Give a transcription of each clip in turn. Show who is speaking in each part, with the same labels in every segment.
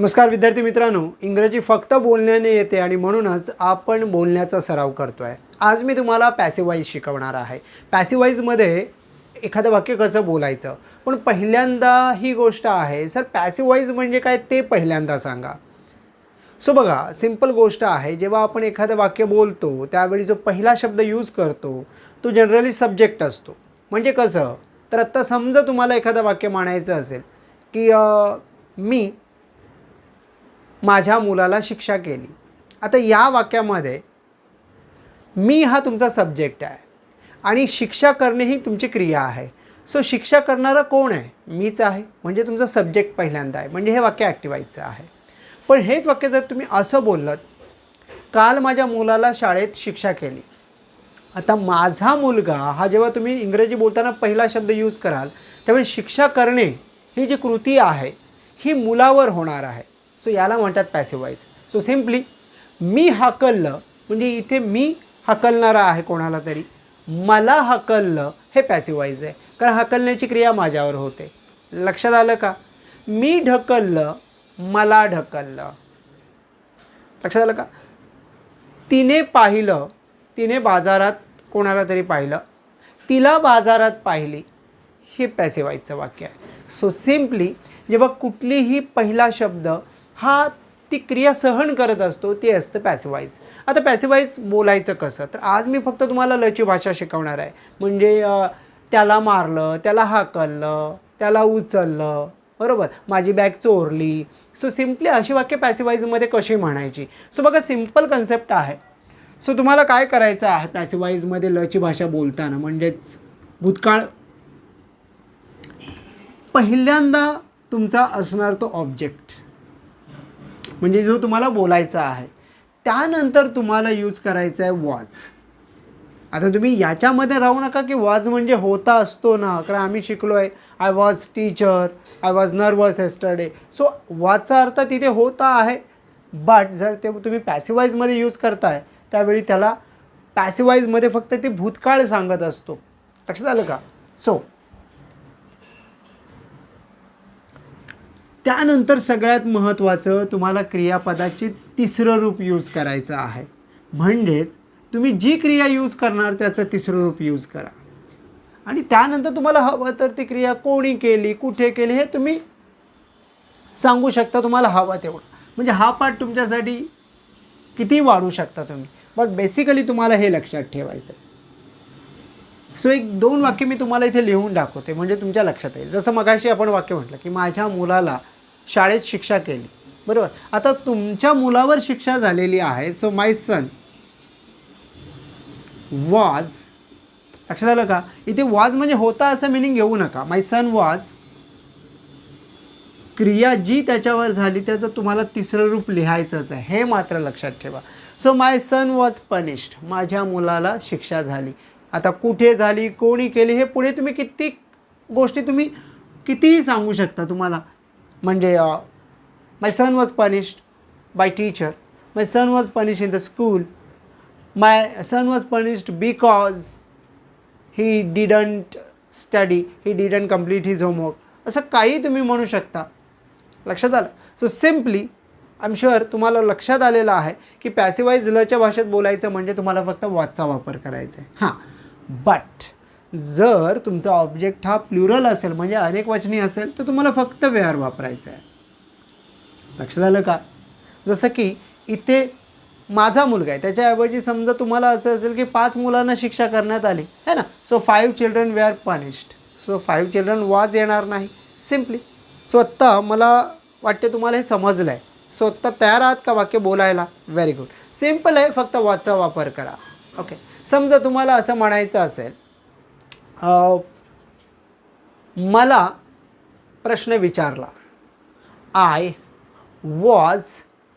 Speaker 1: नमस्कार विद्यार्थी मित्रांनो. इंग्रजी फक्त बोलण्याने येते आणि म्हणूनच आपण बोलण्याचा सराव करतो आहे आज मी तुम्हाला पॅसिवाईज शिकवणार आहे. पॅसिवाईजमध्ये एखादं वाक्य कसं बोलायचं? पण पहिल्यांदा ही गोष्ट आहे. सर पॅसिवाईज म्हणजे काय ते पहिल्यांदा सांगा. सो बघा सिंपल गोष्ट आहे. जेव्हा आपण एखादं वाक्य बोलतो त्यावेळी जो पहिला शब्द यूज करतो तो जनरली सब्जेक्ट असतो. म्हणजे कसं? तर आत्ता समजा तुम्हाला एखादं वाक्य म्हणायचं असेल की मी माझ्या मुलाला शिक्षा केली. आता या वाक्यामध्ये मी हा तुमचा सब्जेक्ट आहे आणि शिक्षा करणे ही तुमची क्रिया आहे. सो शिक्षा करणारा कोण आहे? मीच आहे. म्हणजे तुमचा सब्जेक्ट पहिल्यांदा आहे. म्हणजे हे वाक्य ॲक्टिवाईजचं आहे. पण हेच वाक्य जर तुम्ही असं बोललं काल माझ्या मुलाला शाळेत शिक्षा केली. आता माझा मुलगा हा जेव्हा तुम्ही इंग्रजी बोलताना पहिला शब्द यूज कराल त्यामुळे शिक्षा करणे ही जी कृती आहे ही मुलावर होणार आहे. सो याला म्हणतात पॅसिवाईज सो सिम्पली मी हाकललं म्हणजे इथे मी हकलणारा आहे कोणाला तरी. मला हकललं हे पॅसिवाईज आहे. कारण हकलण्याची क्रिया माझ्यावर होते. लक्षात आलं का? मी ढकललं मला ढकललं. लक्षात आलं का? तिने पाहिलं तिने बाजारात कोणाला तरी पाहिलं. तिला बाजारात पाहिली हे पॅसिवाईजचं वाक्य आहे. सो सिम्पली जेव्हा कुठलीही पहिला शब्द हा ती क्रिया सहन करत असतो ते असतं पॅसिवाईज आता पॅसिवाईज बोलायचं कसं? तर आज मी फक्त तुम्हाला लची भाषा शिकवणार आहे. म्हणजे त्याला मारलं त्याला हाकललं त्याला उचललं बरोबर? माझी बॅग चोरली. सो सिम्पली अशी वाक्य पॅसिवाईजमध्ये कशी म्हणायची? सो बघा सिंपल कन्सेप्ट आहे. सो तुम्हाला काय करायचं आहे पॅसिवाईजमध्ये लची भाषा बोलताना? म्हणजेच भूतकाळ. पहिल्यांदा तुमचा असणार तो ऑब्जेक्ट म्हणजे जो तुम्हाला बोलायचा आहे त्यानंतर तुम्हाला यूज करायचा आहे वॉज. आता तुम्ही याच्यामध्ये राहू नका की वॉज म्हणजे होता असतो ना कारण आम्ही शिकलो आहे I was teacher I was nervous yesterday so वॉजचा अर्थ तिथे होता आहे बट जर ते तुम्ही पॅसिवाईजमध्ये यूज करताय त्यावेळी त्याला पॅसिवाईजमध्ये फक्त ते भूतकाळ सांगत असतो. लक्षात आलं का? सो त्यानंतर सगळ्यात महत्त्वाचं तुम्हाला क्रियापदाचे तिसरं रूप यूज करायचं आहे. म्हणजेच तुम्ही जी क्रिया यूज करणार त्याचं तिसरं रूप यूज करा. आणि त्यानंतर तुम्हाला हवं तर ती क्रिया कोणी केली कुठे केली हे तुम्ही सांगू शकता तुम्हाला हवं तेवढं. म्हणजे हा पाठ तुमच्यासाठी किती वाढू शकता तुम्ही बट बेसिकली तुम्हाला हे लक्षात ठेवायचं सो एक दोन वाक्य मी तुम्हाला इथे लिहून दाखवते म्हणजे तुमच्या लक्षात येईल. जसं मगाशी आपण वाक्य म्हटलं की माझ्या मुलाला शाळेत शिक्षा केली. बरोबर? आता तुमच्या मुलावर शिक्षा झालेली आहे. सो माय सन वॉज लक्षात आलं का? इथे वॉज म्हणजे होता असं मिनिंग घेऊ नका. माय सन वॉज क्रिया जी त्याच्यावर झाली त्याचं तुम्हाला तिसरं रूप लिहायचंच आहे. हे मात्र लक्षात ठेवा. So my son was punished माझ्या मुलाला शिक्षा झाली. आता कुठे झाली कोणी केली हे पुढे तुम्ही कित्येक गोष्टी तुम्ही कितीही सांगू शकता तुम्हाला. म्हणजे my son was punished by teacher my son was punish in the school my son was punished because he didn't study he didn't complete his homework असं काही तुम्ही म्हणू शकता. लक्षात आलं? So simply I am sure तुम्हाला लक्षात आलेलं आहे की पॅसिवाईज लच्या भाषेत बोलायचं म्हणजे तुम्हाला फक्त वॉचचा वापर करायचा आहे. हां. बट जर तुमचा ऑब्जेक्ट हा प्लुरल असेल म्हणजे अनेक वचनी असेल तर तुम्हाला फक्त वेअर वापरायचं आहे लक्षात आलं का? जसं की इथे माझा मुलगा आहे त्याच्याऐवजी समजा तुम्हाला असं असेल की पाच मुलांना शिक्षा करण्यात आली है ना? So five children were punished so five children was येणार नाही सिम्पली सो आत्ता मला वाटते तुम्हाला हे समजलं आहे सो आत्ता तयार आहात का वाक्य बोलायला? व्हेरी गुड सिंपल आहे फक्त वाचचा वापर करा. ओके समजा तुम्हाला असं म्हणायचं असेल मला प्रश्न विचारला. I was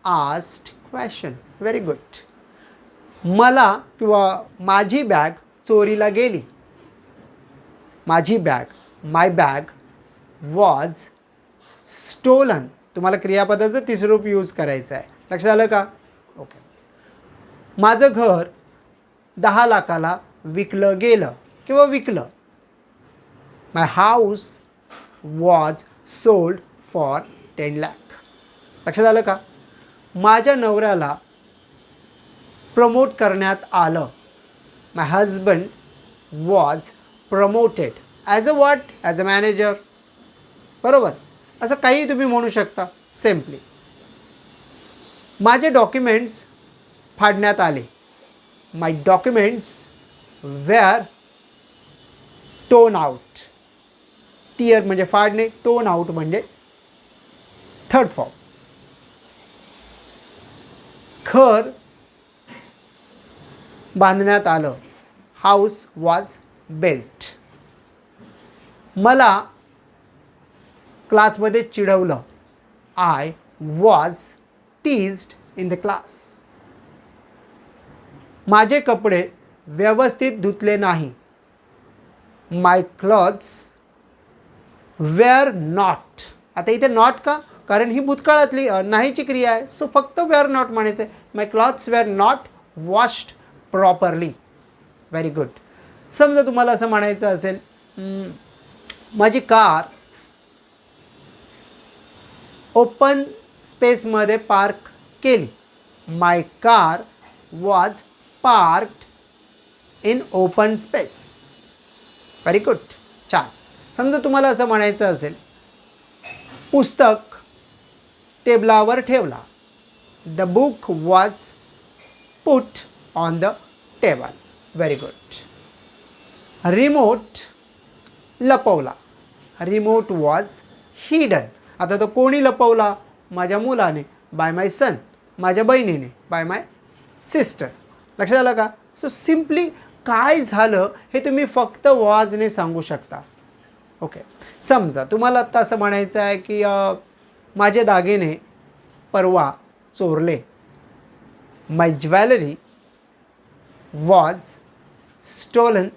Speaker 1: asked question very good मला किंवा माझी बॅग चोरीला गेली. माझी bag my bag was stolen तुम्हाला क्रियापदाचं तिसरं रूप यूज करायचं आहे. लक्षात आलं का? ओके माझं घर दहा लाखाला विकलं गेलं. किंवा विकलं. My house was sold for ten lakh लक्षात आलं का? माझ्या नवऱ्याला प्रमोट करण्यात आलं. My husband was promoted as a what as a manager बरोबर? असं काही तुम्ही म्हणू शकता. सिम्पली माझे डॉक्युमेंट्स फाडण्यात आले. My documents were torn out tear म्हणजे फाडणे टोन आउट म्हणजे थर्ड फॉर्म घर बांधण्यात आलं. हाऊस वॉज बेल्ट मला क्लासमध्ये चिडवलं. I was teased in the class माझे कपडे व्यवस्थित धुतले नाही. माय क्लॉथ्स वेअर नॉट आता इथे नॉट का? कारण ही भूतकाळातली नाहीची क्रिया आहे. सो फक्त वेअर नॉट म्हणायचं आहे my clothes were not washed properly very good समजा तुम्हाला असं म्हणायचं असेल माझी कार ओपन स्पेसमध्ये पार्क केली. My car was parked in open space very good छान. समजा तुम्हाला असं म्हणायचं असेल पुस्तक टेबलावर ठेवला. The book was put on the table very good remote लपवला. Remote was hidden आता तो कोणी लपवला? माझ्या मुलाने बाय माय सन माझ्या बहिणीने बाय माय सिस्टर लक्षात आलं का? सो सिम्पली काय झालं हे तुम्ही फक्त वॉजने सांगू शकता. ओके समजा तुम्हाला आत्ता असं म्हणायचं आहे की माझे दागिने परवा चोरले. My jewellery was stolen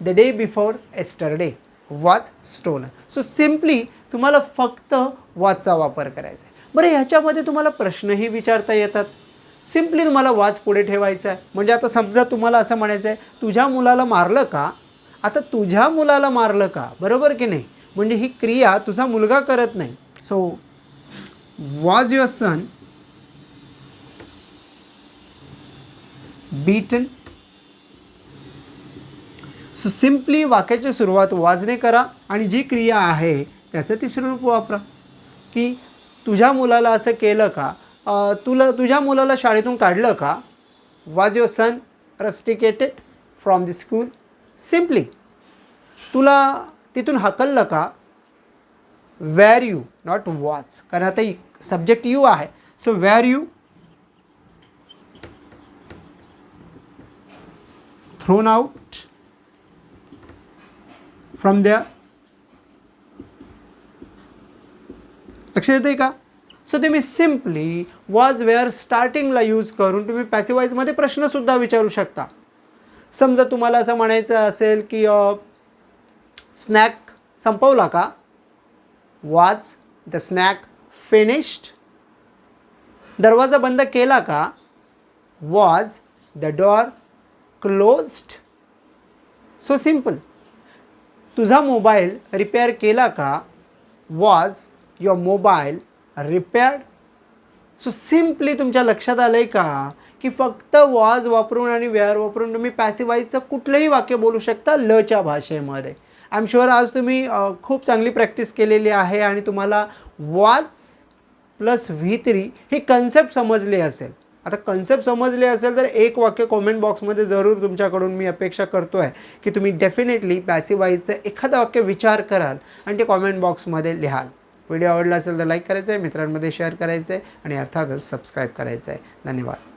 Speaker 1: the day before yesterday was stolen so simply तुम्हाला फक्त वॉचचा वापर करायचा आहे. बरं ह्याच्यामध्ये तुम्हाला प्रश्नही विचारता येतात. सिम्पली तुम्हाला वाच पुढे ठेवायचा आहे म्हणजे आता समजा तुम्हाला असं म्हणायचं आहे तुझ्या मुलाला मारलं का? आता तुझ्या मुलाला मारलं का? बरोबर की नाही? म्हणजे ही क्रिया तुझा मुलगा करत नाही. So was your son beaten so simply वाक्याची सुरुवात वाजने करा आणि जी क्रिया आहे त्याचं तिसरं रूप वापरा. की तुझ्या मुलाला असं केलं का? तुला तुझ्या मुलाला शाळेतून काढलं का? Was your son rusticated from the school simply तुला तिथून हकललं का? वॅर यू नॉट वॉच कारण आता सब्जेक्ट यू आहे. So were you thrown out from द्या लक्ष देते का? सो तुम्ही सिम्पली वॉज वेअर स्टार्टिंगला यूज करून तुम्ही पॅसिवाईजमध्ये प्रश्नसुद्धा विचारू शकता. समजा तुम्हाला असं म्हणायचं असेल की स्नॅक संपवला का? वाज द स्नॅक फिनिश्ड दरवाजा बंद केला का? Was the door closed so simple तुझा मोबाईल रिपेअर केला का? Was your mobile repaired so simply तुमच्या लक्षात आलं आहे का की फक्त वॉज वापरून आणि वेअर वापरून तुम्ही पॅसिवाईजचं कुठलंही वाक्य बोलू शकता लच्या भाषेमध्ये. आय एम शुअर आज तुम्ही खूप चांगली प्रॅक्टिस केलेली आहे आणि तुम्हाला वॉज प्लस व्ही थ्री ही कन्सेप्ट समजली असेल. आता कन्सेप्ट समजले असेल तर एक वाक्य कॉमेंट बॉक्समध्ये जरूर तुमच्याकडून मी अपेक्षा करतो आहे की तुम्ही डेफिनेटली पॅसिवाईजचं एखादं वाक्य विचार कराल आणि ते कॉमेंट बॉक्समध्ये लिहाल. व्हिडिओ आवडला असेल तर लाईक करायचं आहे मित्रांमध्ये शेअर करायचं आहे आणि अर्थातच सबस्क्राईब करायचं आहे. धन्यवाद.